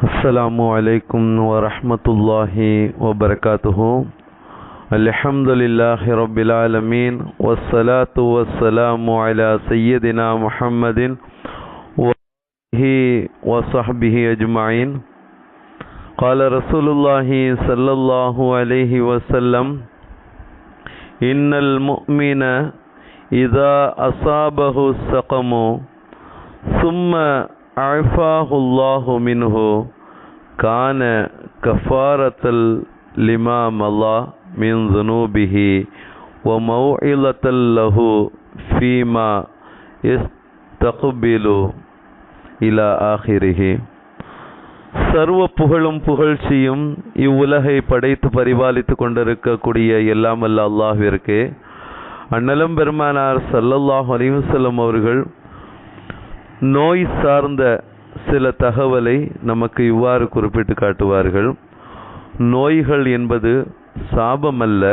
السلام عليكم ورحمة الله وبركاته. الحمد لله رب العالمين والصلاة والسلام على سيدنا محمد وصحبه أجمعين. قال رسول الله صلى الله عليه وسلم إن المؤمن إذا أصابه السقم ثم அஃபாஹுல்லாஹு மின்ஹு கான கஃபாரத்தல் லிமா மல்லா மின் துனூபிஹி ஒ மௌஇலத்தல் லஹு ஃபீமா இஸ் தகுபிலு இலா ஆஹிரிஹி சர்வ புகழும் புகழ்ச்சியும் இவ்வுலகை படைத்து பரிபாலித்து கொண்டிருக்கக்கூடிய எல்லாமல்ல அல்லாஹிற்கு அன்னலம் பெருமானார் சல்லல்லாஹ் அலிவசல்லம் அவர்கள் நோய் சார்ந்த சில தகவலை நமக்கு இவ்வாறு குறிப்பிட்டு காட்டுவார்கள். நோய்கள் என்பது சாபமல்ல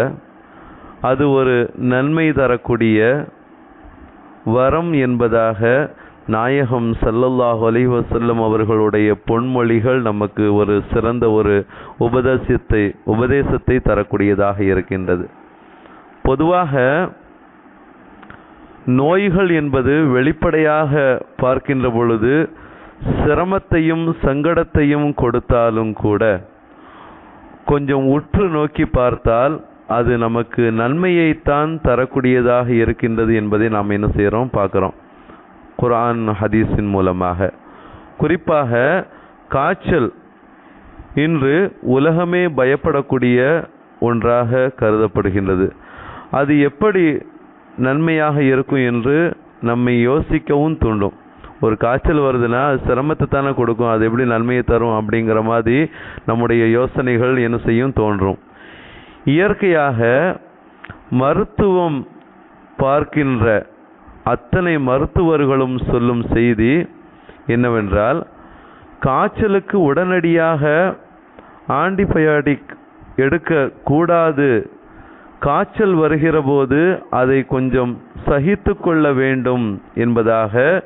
அது ஒரு நன்மை தரக்கூடிய வரம் என்பதாக நாயகம் சல்லல்லாஹ் அலிவசல்லம் அவர்களுடைய பொன்மொழிகள் நமக்கு ஒரு சிறந்த ஒரு உபதேசத்தை உபதேசத்தை தரக்கூடியதாக இருக்கின்றது. பொதுவாக நோய்கள் என்பது வெளிப்படையாக பார்க்கின்ற பொழுது சிரமத்தையும் சங்கடத்தையும் கொடுத்தாலும் கூட கொஞ்சம் உற்று நோக்கி பார்த்தால் அது நமக்கு நன்மையைத்தான் தரக்கூடியதாக இருக்கின்றது என்பதை நாம் என்ன செய்கிறோம் பார்க்குறோம். குரான் ஹதீஸின் மூலமாக. குறிப்பாக காய்ச்சல் இன்று உலகமே பயப்படக்கூடிய ஒன்றாக கருதப்படுகின்றது. அது எப்படி நன்மையாக இருக்கும் என்று நம்மை யோசிக்கவும் தூண்டும். ஒரு காய்ச்சல் வருதுன்னா அது சிரமத்தை தானே கொடுக்கும். அது எப்படி நன்மையை தரும் அப்படிங்கிற மாதிரி நம்முடைய யோசனைகள் என்ன செய்யும் தோன்றும். இயற்கையாக மருத்துவம் பார்க்கின்ற அத்தனை மருத்துவர்களும் சொல்லும் செய்தி என்னவென்றால் காய்ச்சலுக்கு உடனடியாக ஆன்டிபயோட்டிக் எடுக்க கூடாது காய்ச்சல் வருகிற போது அதை கொஞ்சம் சகித்து கொள்ள வேண்டும் என்பதாக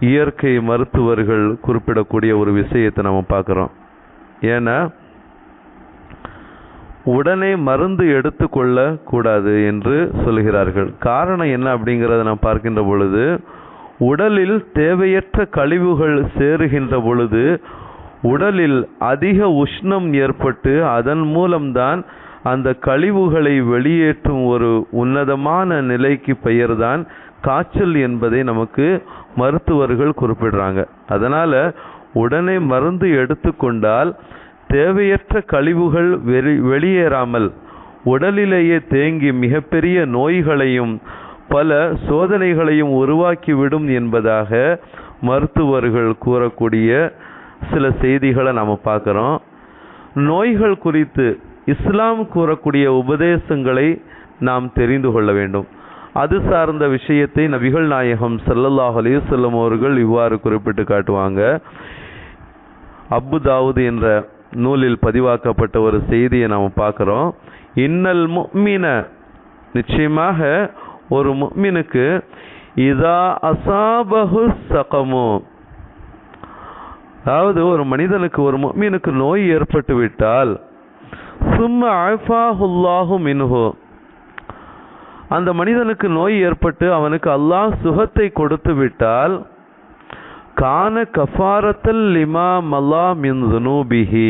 இயற்கை மருத்துவர்கள் குறிப்பிடக்கூடிய ஒரு விஷயத்தை நம்ம பார்க்குறோம். ஏன்னா உடனே மருந்து எடுத்துக்கொள்ள கூடாது என்று சொல்கிறார்கள். காரணம் என்ன அப்படிங்கிறத நாம் பார்க்கின்ற பொழுது உடலில் தேவையற்ற கழிவுகள் சேருகின்ற பொழுது உடலில் அதிக உஷ்ணம் ஏற்பட்டு அதன் மூலம்தான் அந்த கழிவுகளை வெளியேற்றும் ஒரு உன்னதமான நிலைக்கு பெயர்தான் காய்ச்சல் என்பதை நமக்கு மருத்துவர்கள் குறிப்பிடுறாங்க. அதனால் உடனே மருந்து எடுத்துக்கொண்டால் தேவையற்ற கழிவுகள் வெளி வெளியேறாமல் உடலிலேயே தேங்கி மிகப்பெரிய நோய்களையும் பல சோதனைகளையும் உருவாக்கிவிடும் என்பதாக மருத்துவர்கள் கூறக்கூடிய சில செய்திகளை நாம் பார்க்குறோம். நோய்கள் குறித்து இஸ்லாம் கூறக்கூடிய உபதேசங்களை நாம் தெரிந்து கொள்ள வேண்டும். அது சார்ந்த விஷயத்தை நபிகள் நாயகம் சல்லல்லாஹ் அலிசல்லம் அவர்கள் இவ்வாறு குறிப்பிட்டு காட்டுவாங்க. அபுதாவுது என்ற நூலில் பதிவாக்கப்பட்ட ஒரு செய்தியை நாம் பார்க்குறோம். இன்னல் முக்மின நிச்சயமாக ஒரு முக்மினுக்கு இதா அசாபகு சகமு. அதாவது ஒரு மனிதனுக்கு ஒரு முக்மீனுக்கு நோய் ஏற்பட்டு விட்டால் சும்ம அழ்ஃபாஹுல்லாஹு மின்ஹு அந்த மனிதனுக்கு நோய் ஏற்பட்டு அவனுக்கு அல்லாஹ் சுகத்தை கொடுத்து விட்டால் கான கஃபாரத்தல் லிமா மல்லா மின் துனூபிஹி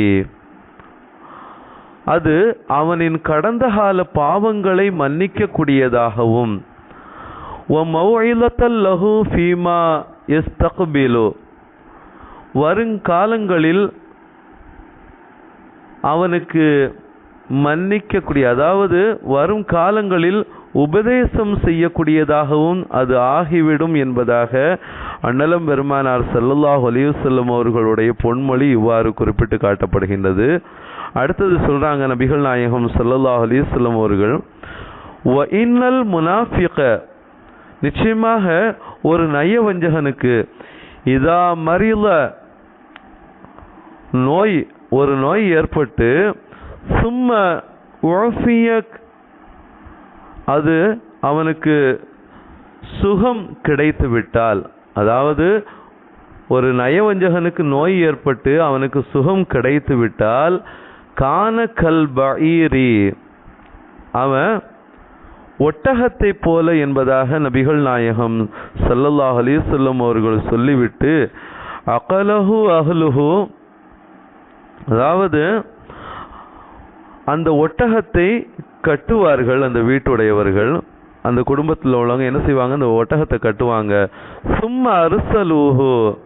அது அவனின் கடந்த கால பாவங்களை மன்னிக்கக்கூடியதாகவும் லஹு ஃபீமா எஸ்தக்பிலு வருங்காலங்களில் அவனுக்கு மன்னிக்கக்கூடிய அதாவது வரும் காலங்களில் உபதேசம் செய்யக்கூடியதாகவும் அது ஆகிவிடும் என்பதாக அண்ணலம் பெருமானார் சல்லல்லாஹ் அலிவசல்லம் அவர்களுடைய பொன்மொழி இவ்வாறு குறிப்பிட்டு காட்டப்படுகின்றது. அடுத்தது சொல்கிறாங்க நபிகள் நாயகம் சல்லல்லாஹ் அலிவசல்லம் அவர்கள் வ இன்னல் முனாஃபிக. நிச்சயமாக ஒரு நயவஞ்சகனுக்கு இதா மறில நோய் ஒரு நோய் ஏற்பட்டு சும்ம உழஃபிய அது அவனுக்கு சுகம் கிடைத்து விட்டால். அதாவது ஒரு நயவஞ்சகனுக்கு நோய் ஏற்பட்டு அவனுக்கு சுகம் கிடைத்து விட்டால் கான கல்பீரி அவன் ஒட்டகத்தை போல என்பதாக நபிகள் நாயகம் சல்லல்லாஹ் அலைஹி அவர்கள் சொல்லிவிட்டு அகலஹு அகலுஹு அதாவது அந்த ஒட்டகத்தை கட்டுவார்கள் அந்த வீட்டுடையவர்கள். அந்த குடும்பத்தில் உள்ளவங்க என்ன செய்வாங்க? அந்த ஒட்டகத்தை கட்டுவாங்க. சும்மா அரிசலூஹு.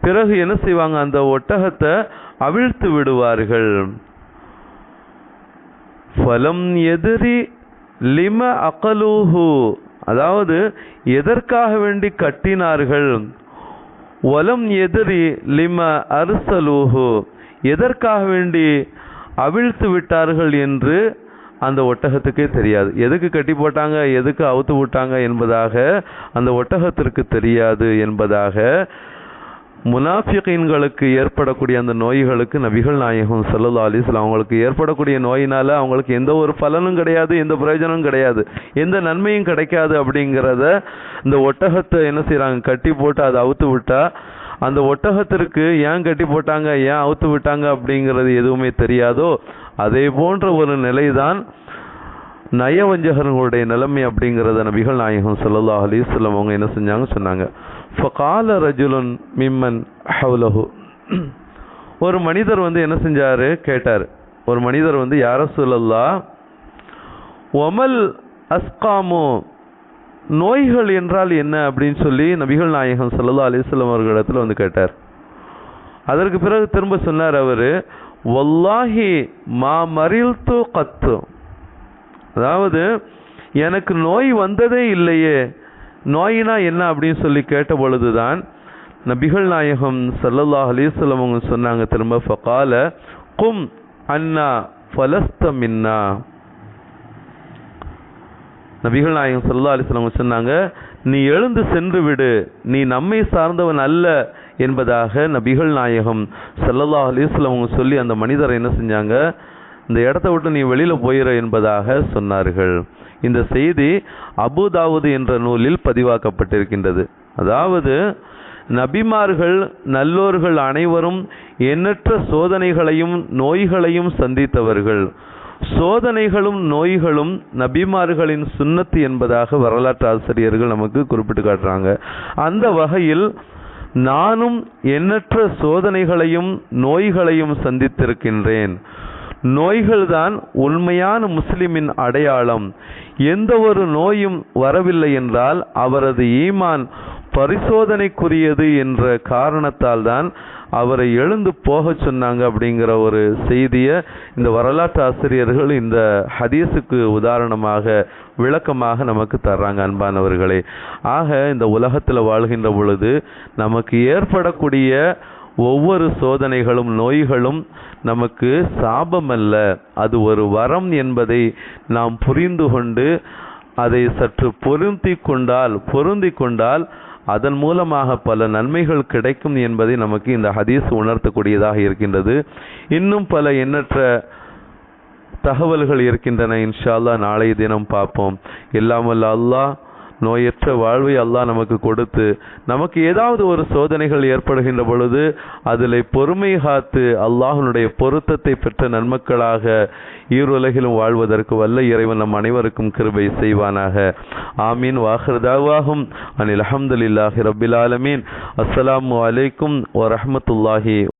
பிறகு என்ன செய்வாங்க? அந்த ஒட்டகத்தை அவிழ்த்து விடுவார்கள். ஃபலம் எதிரி லிம அகலூஹு. அதாவது எதற்காக வேண்டி கட்டினார்கள்? வலம் எதிரி லிம அர்சலூஹு. எதற்காக வேண்டி அவிழ்த்து விட்டார்கள் என்று அந்த ஒட்டகத்துக்கே தெரியாது. எதுக்கு கட்டி போட்டாங்க? எதுக்கு அவுத்து விட்டாங்க என்பதாக அந்த ஒட்டகத்திற்கு தெரியாது என்பதாக முனாஃபிகீன்களுக்கு ஏற்படக்கூடிய அந்த நோய்களுக்கு நபிகள் நாயகம் ஸல்லல்லாஹு அலிஸ்லாம் அவங்களுக்கு ஏற்படக்கூடிய நோயினால அவங்களுக்கு எந்த ஒரு பலனும் கிடையாது எந்த பிரயோஜனமும் கிடையாது எந்த நன்மையும் கிடைக்காது அப்படிங்கிறத இந்த ஒட்டகத்தை என்ன செய்கிறாங்க கட்டி போட்டு அதை அவுத்து விட்டால் அந்த ஒட்டகத்திற்கு ஏன் கட்டி போட்டாங்க ஏன் அவுத்து விட்டாங்க அப்படிங்கிறது எதுவுமே தெரியாதோ அதே போன்ற ஒரு நிலைதான் நயவஞ்சகர்களுடைய நிலைமை அப்படிங்கிறத நபிகள் நாயகம் ஸல்லல்லாஹு அலைஹி வஸல்லம் அவங்க என்ன செஞ்சாங்க சொன்னாங்க. ஃபகால ரஜுலுன் மிம்மன் ஹவுலஹு. ஒரு மனிதர் வந்து என்ன செஞ்சாரு? கேட்டார். ஒரு மனிதர் வந்து யார சொல்லல்லா ஒமல் அஸ்காமோ நோய்கள் என்றால் என்ன அப்படின்னு சொல்லி நபிகள் நாயகம் ஸல்லல்லாஹு அலைஹி அவர்களிடத்தில் வந்து கேட்டார். அதற்கு பிறகு திரும்ப சொன்னார் அவர் வல்லாஹி மா மரில்து கத்து. அதாவது எனக்கு நோய் வந்ததே இல்லையே நோயினா என்ன அப்படின்னு சொல்லி கேட்ட பொழுதுதான் நபிகள் நாயகம் ஸல்லல்லாஹு அலைஹி அவங்க சொன்னாங்க திரும்ப. ஃபகால கும் அன்னா ஃபலஸ்தம் இன்னா நபிகள் நாயகம் ஸல்லல்லாஹு அலைஹி சொன்னாங்க நீ எழுந்து சென்று விடு. நீ நம்மை சார்ந்தவன் அல்ல என்பதாக நபிகள் நாயகம் சல்லல்லா அலைஹி சொல்லி அந்த மனிதரை என்ன செஞ்சாங்க இந்த இடத்த விட்டு நீ வெளியில் போயிட என்பதாக சொன்னார்கள். இந்த செய்தி அபுதாவுது என்ற நூலில் பதிவாக்கப்பட்டிருக்கின்றது. அதாவது நபிமார்கள் நல்லோர்கள் அனைவரும் எண்ணற்ற சோதனைகளையும் நோய்களையும் சந்தித்தவர்கள். சோதனைகளும் நோய்களும் நபிமார்களின் சுன்னத்து என்பதாக வரலாற்று ஆசிரியர்கள் நமக்கு குறிப்பிட்டு காட்டுறாங்க. அந்த வகையில் நானும் எண்ணற்ற சோதனைகளையும் நோய்களையும் சந்தித்திருக்கின்றேன். நோய்கள்தான் உண்மையான முஸ்லிமின் அடையாளம். எந்த ஒரு நோயும் வரவில்லை என்றால் அவரது ஈமான் பரிசோதனைக்குரியது என்ற காரணத்தால் தான் அவரை எழுந்து போகச் சொன்னாங்க அப்படிங்கிற ஒரு செய்தியை இந்த வரலாற்று ஆசிரியர்கள் இந்த ஹதீஸுக்கு உதாரணமாக விளக்கமாக நமக்கு தர்றாங்க அன்பானவர்களே. ஆக இந்த உலகத்தில் வாழ்கின்ற பொழுது நமக்கு ஏற்படக்கூடிய ஒவ்வொரு சோதனைகளும் நோய்களும் நமக்கு சாபமல்ல. அது ஒரு வரம் என்பதை நாம் புரிந்து கொண்டு அதை சற்று பொருந்தி கொண்டால் பொருந்தி கொண்டால் அதன் மூலமாக பல நன்மைகள் கிடைக்கும் என்பதை நமக்கு இந்த ஹதீஸ் உணர்த்தக்கூடியதாக இருக்கின்றது. இன்னும் பல எண்ணற்ற தகவல்கள் இருக்கின்றன. இன்ஷா அல்லாஹ் நாளைய தினம் பார்ப்போம். இல்லாமல் அல்லாஹ் நோயற்ற வாழ்வை அல்லாஹ் நமக்கு கொடுத்து நமக்கு ஏதாவது ஒரு சோதனைகள் ஏற்படுகின்ற பொழுது அதில் பொறுமை காத்து அல்லாஹனுடைய பொருத்தத்தை பெற்ற நன்மக்களாக ஈருலகிலும் வாழ்வதற்கு வல்ல இறைவன் நம் அனைவருக்கும் கிருபை செய்வானாக. ஆமீன். வாஹிருதாவாகும் அனில் அஹமதுல்லாஹி ரபில் ஆலமீன். அஸ்ஸலாமு அலைக்கும்